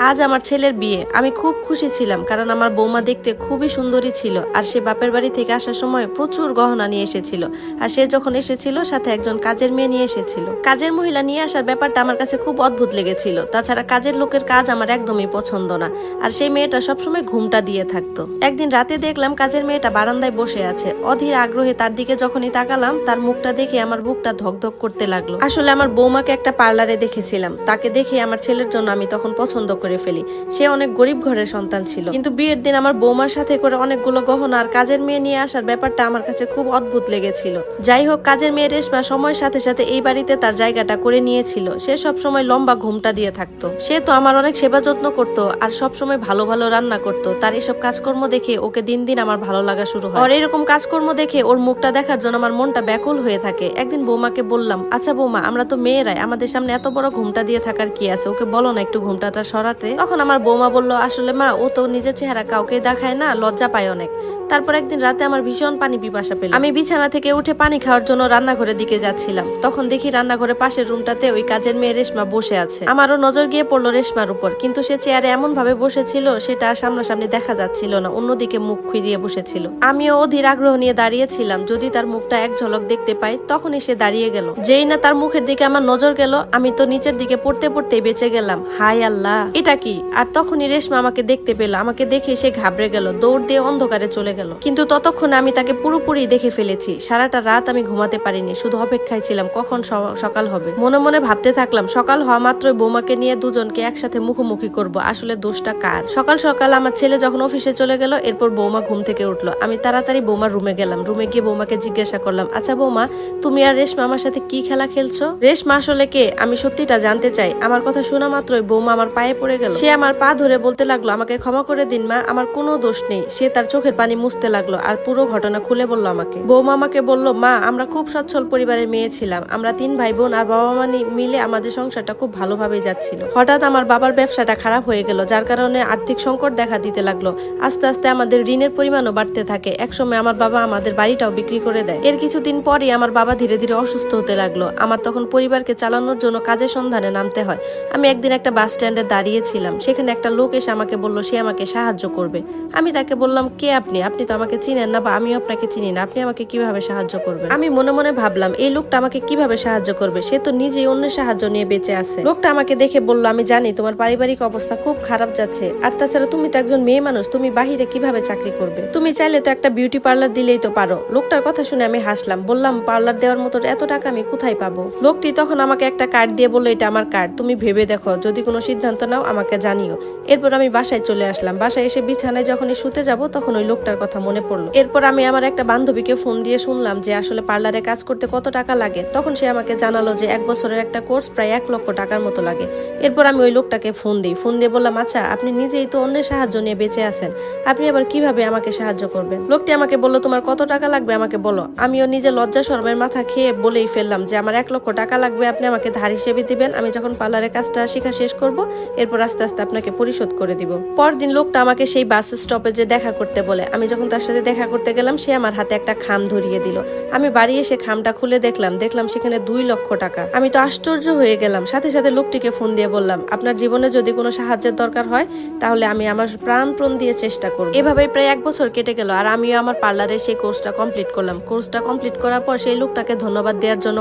আজ আমার ছেলের বিয়ে। আমি খুব খুশি ছিলাম কারণ আমার বৌমা দেখতে খুবই সুন্দরী ছিল আর সে বাপের বাড়ি থেকে আসার সময় প্রচুর গহনা নিয়ে এসেছিল। আর সে যখন এসেছিল, সাথে একজন কাজের মেয়ে নিয়ে এসেছিল। কাজের মহিলা নিয়ে আসার ব্যাপারটা আমার কাছে খুব অদ্ভুত লেগেছিল। তাছাড়া কাজের লোকের কাজ আমার একদমই পছন্দ না। আর সেই মেয়েটা সবসময় ঘুমটা দিয়ে থাকতো। একদিন রাতে দেখলাম কাজের মেয়েটা বারান্দায় বসে আছে। অধীর আগ্রহে তার দিকে যখনই তাকালাম, তার মুখটা দেখে আমার বুকটা ধকধক করতে লাগল। আসলে আমার বৌমাকে একটা পার্লারে দেখেছিলাম। তাকে দেখে আমার ছেলের জন্য আমি তখন পছন্দ করে ফেলি। সে অনেক গরিব ঘরের সন্তান ছিল। কিন্তু বিয়ের দিন আমার বৌমার সাথে করে অনেকগুলো গহনা আর কাজের মেয়ে নিয়ে আসার ব্যাপারটা আমার কাছে খুব অদ্ভুত লেগেছিল। যাই হোক, কাজের মেয়ে রেশমা সময়ের সাথে সাথে এই বাড়িতে তার জায়গাটা করে নিয়েছিল। সে সব সময় লম্বা ঘুমটা দিয়ে থাকতো। সে তো আমার অনেক সেবা যত্ন করতো আর সব সময় ভালো ভালো রান্না করতো। তার এসব কাজকর্ম দেখে ওকে দিন দিন আমার ভালো লাগা শুরু হয়। আর এরকম কাজকর্ম দেখে ওর মুখটা দেখার জন্য আমার মনটা ব্যাকুল হয়ে থাকে। একদিন বৌমাকে বললাম আচ্ছা বৌমা, আমরা তো মেয়েরাই। আমাদের সামনে এত বড় ঘুমটা দিয়ে থাকার কি আছে? ওকে বলো না একটু ঘুমটাটা সরাতে তখন আমার বৌমা বলল, আসলে মা, ও তো নিজের চেহারা কাউকে দেখায় না, লজ্জা পায় অনেক। তারপর একদিন রাতে আমার ভীষণ পানি পিপাসা পেল। আমি বিছানা থেকে উঠে পানি খাওয়ার জন্য রান্নাঘরের দিকে যাচ্ছিলাম। তখন দেখি রান্নাঘরের পাশের রুমটাতে ওই কাজের মেয়ে রেশমা বসে আছে। আমারও নজর গিয়ে পড়ল রেশমার উপর, কিন্তু সে চেয়ারে এমন ভাবে বসেছিল, সেটা আর সামনাসামনি দেখা যাচ্ছিল না, অন্যদিকে মুখ ফিরিয়ে বসেছিল। আমিও অধীর আগ্রহ নিয়ে দাঁড়িয়েছিলাম, যদি তার মুখটা এক ঝলক দেখতে পাই, তখনই সে দাঁড়িয়ে গেল। যেই না তার মুখের দিকে আমার নজর গেল, আমি তো নিচের দিকে পড়তে পড়তে বেঁচে গেলাম। হাই আল্লাহ! এটা কি? আর তখনই রেশমা আমাকে দেখতে পেল। আমাকে দেখে সে ঘাবড়ে গেল, দৌড় দিয়ে অন্ধকারে চলে গেল। কিন্তু ততক্ষণে আমি তাকে পুরোপুরি দেখে ফেলেছি। সারাটা রাত আমি ঘুমাতে পারিনি, শুধু অপেক্ষায় ছিলাম, কখন সকাল হবে। মনে মনে ভাবতে থাকলাম, সকাল হওয়া মাত্রই বৌমাকে নিয়ে দুজনকে একসাথে মুখোমুখি করব। আসলে দোষটা কার? সকাল সকাল আমার ছেলে যখন অফিসে চলে গেল, এরপর বৌমা ঘুম থেকে উঠল। আমি তাড়াতাড়ি বৌমার রুমে গেলাম। রুমে গিয়ে বৌমাকে জিজ্ঞাসা করলাম আচ্ছা বৌমা, তুমি আর রেশমা আমার সাথে কি খেলা খেলছো? রেশমা আসলে কে? আমি সত্যিটা জানতে চাই। আমার কথা শোনা মাত্রই বৌমা আমার পায়ে পড়ে গেল। সে আমার পা ধরে বলতে লাগল, আমাকে ক্ষমা করে দিন, মা, আমার কোনো দোষ নেই। সে তার চোখের পানি মুছতে লাগল আর পুরো ঘটনা খুলে বলল আমাকে। বৌমা আমাকে বলল, মা, আমরা খুব সচ্ছল পরিবারের মেয়ে ছিলাম। আমরা তিন ভাই বোন আর বাবা মা মিলে আমাদের সংসারটা খুব ভালোভাবে যাচ্ছিল। হঠাৎ আমার বাবার ব্যবসাটা খারাপ হয়ে গেল, যার কারণে আর্থিক সংকট দেখা দিতে লাগল। আস্তে আস্তে আমাদের ঋণের পরিমাণও বাড়তে থাকে। একসময় আমার বাবা আমাদের বাড়িটাও বিক্রি করে দেয়। এর কিছুদিন পরই আমার বাবা ধীরে ধীরে অসুস্থ হতে লাগল। আমার তখন পরিবারকে চালানোর জন্য কাজের সন্ধানে নামতে হয়। আমি একদিন একটা বাস স্ট্যান্ডে দাঁড়িয়েছিলাম সেখানে একটা লোক এসে আমাকে বলল, সে আমাকে সাহায্য করবে। আমি তাকে বললাম, কে আপনি? আপনি তো আমাকে চিনেন না বা আমিও আপনাকে চিনি না। আপনি আমাকে কীভাবে সাহায্য করবেন? আমি মনে মনে ভাবলাম, এই লোকটা আমাকে কীভাবে সাহায্য করবে? সে তো নিজেই অন্যের সাহায্য নিয়ে বেঁচে আছে। লোকটা আমাকে দেখে বলল, আমি জানি তোমার পারিবারিক অবস্থা খুব খারাপ যাচ্ছে। আর তাছাড়া তুমি তো একজন মেয়ে মানুষ, তুমি বাহিরে কীভাবে চাকরি করবে? তুমি চাইলে তো একটা বিউটি পার্লার দিলেই তো পারো। লোকটার কথা শুনে আমি হাসলাম, বললাম, পার্লার দেওয়ার মতো এত টাকা আমি কোথায় পাবো? লোকটি তখন আমাকে একটা কার্ড দিয়ে বলল, এটা আমার কার্ড। তুমি ভেবে দেখো, যদি কোনো সিদ্ধান্ত নাও আমাকে জানিও। এরপর আমি বাসায় চলে আসলাম। বাসায় এসে বিছানায় যখনই শুতে যাব, তখন ওই লোকটার কথা মনে পড়ল। এরপর আমি আমার একটা বান্ধবীকে ফোন দিয়ে শুনলাম যে আসলে পার্লারে কাজ করতে কত টাকা লাগে। তখন সে আমাকে জানালো যে এক বছরের একটা কোর্স প্রায় এক লক্ষ টাকার মতো লাগে। এরপর আমি ওই লোকটাকে ফোন দিই। ফোন দিয়ে বললাম আচ্ছা আপনি নিজেই তো অন্যের সাহায্য নিয়ে বেঁচে আছেন। আপনি আবার কীভাবে আমাকে সাহায্য করবেন? লোকটি আমাকে বলল, তোমার কত টাকা লাগবে আমাকে বলো। আমিও নিজে লজ্জা শরমের মাথা খেয়ে বলেই ফেললাম যে, আমার এক লক্ষ টাকা লাগবে, আপনি আমাকে ধার হিসেবে দিবেন। আমি যখন পার্লারের কাজটা শেখা শেষ করব, এরপর আস্তে আস্তে আপনাকে পরিশোধ করে দিব। পরদিন লোকটা আমাকে সেই বাস স্টপেজে দেখা করতে বলে। আমি যখন তার সাথে দেখা করতে গেলাম, সে আমার হাতে একটা খাম ধরিয়ে দিল। আমি বাড়ি এসে খামটা খুলে দেখলাম। দেখলাম সেখানে দুই লক্ষ টাকা। আমি তো আশ্চর্য হয়ে গেলাম। সাথে সাথে লোকটিকে ফোন দিয়ে বললাম, আপনার জীবনে যদি কোনো সাহায্যের দরকার হয়, তাহলে আমি আমার প্রাণপ্রণ দিয়ে চেষ্টা করব। এভাবেই প্রায় এক বছর কেটে গেল আর আমিও আমার পার্লারে সেই কোর্সটা কমপ্লিট করলাম। কোর্সটা কমপ্লিট করার পর সেই লোকটাকে ধন্যবাদ দেওয়ার জন্য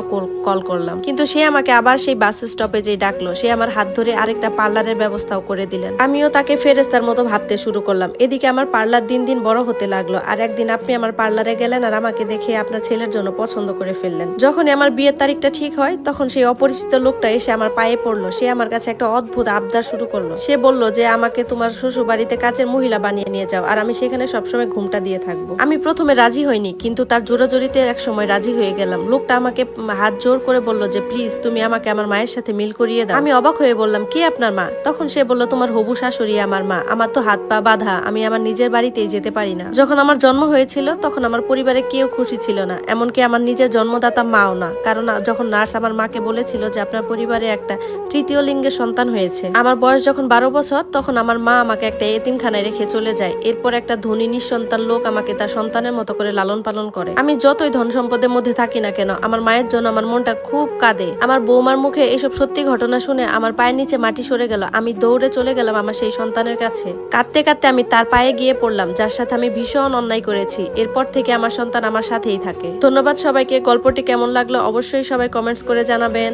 কল করলাম। কিন্তু সে আমাকে আবার সেই বাস স্টপেজে ডাকলো। সে আমার হাত ধরে আরেকটা পার্লারের ব্যবস্থাও করে দিলেন। আমিও তাকে ফেরেস্তার মতো ভাবতে শুরু করলাম। এদিকে আমার পার্লার দিন দিন বড় হতে লাগল। আর একদিন আপনি আমার পার্লারে গেলেন আর আমাকে দেখে আপনার ছেলের জন্য পছন্দ করে ফেললেন। যখনই আমার বিয়ের তারিখটা ঠিক হয়, তখন সেই অপরিচিত লোকটা এসে আমার পায়ে পড়ল। সে আমার কাছে একটা অদ্ভুত আবদার শুরু করল। সে বলল যে, আমাকে তোমার শ্বশুর বাড়িতে কাজের মহিলা বানিয়ে নিয়ে যাও আর আমি সেখানে সবসময় ঘুমটা দিয়ে থাকব। আমি প্রথমে রাজি হইনি, কিন্তু তার জোরাজোরিতে এক সময় রাজি হয়ে গেলাম। লোকটা আমাকে হাত জোর করে বলল যে, প্লিজ, তুমি আমাকে আমার মায়ের সাথে মিল করিয়ে দাও। আমি অবাক হয়ে বললাম, কে আপনার মা? তখন সে বলল, তোমার হবু শাশুড়ি আমার মা। আমার তো হাত পা বাঁধা। আমি আমার নিজের বাড়িতেই যেতে পারি না। যখন আমার জন্ম হয়েছিল, তখন আমার পরিবারে কেউ খুশি ছিল না। এমনকি আমার নিজের জন্মদাতা মাও না। কারণ যখন নার্স আমার মাকে বলেছিল যে, আপনার পরিবারে একটা তৃতীয় লিঙ্গের সন্তান হয়েছে। আমার বয়স যখন বারো বছর, তখন আমার মা আমাকে একটা এতিমখানায় রেখে চলে যায়। এরপর একটা ধনী নিঃসন্তান লোক আমাকে তার সন্তানের মতো করে লালন পালন করে। আমি যতই ধন সম্পদের মধ্যে থাকি না কেন, আমার মায়ের জন্য আমার মনটা খুব কাঁদে। আমার বৌমার মুখে এসব সত্যি ঘটনা শুনে আমার পায়ের নিচে মাটি সরে গেল। আমি আমি দৌড়ে চলে গেলাম আমার সেই সন্তানের কাছে। কাঁদতে কাঁদতে আমি তার পায়ে গিয়ে পড়লাম, যার সাথে আমি ভীষণ অন্যায় করেছি। এরপর থেকে আমার সন্তান আমার সাথেই থাকে। ধন্যবাদ সবাইকে, গল্পটি কেমন লাগল অবশ্যই সবাই কমেন্টস করে জানাবেন।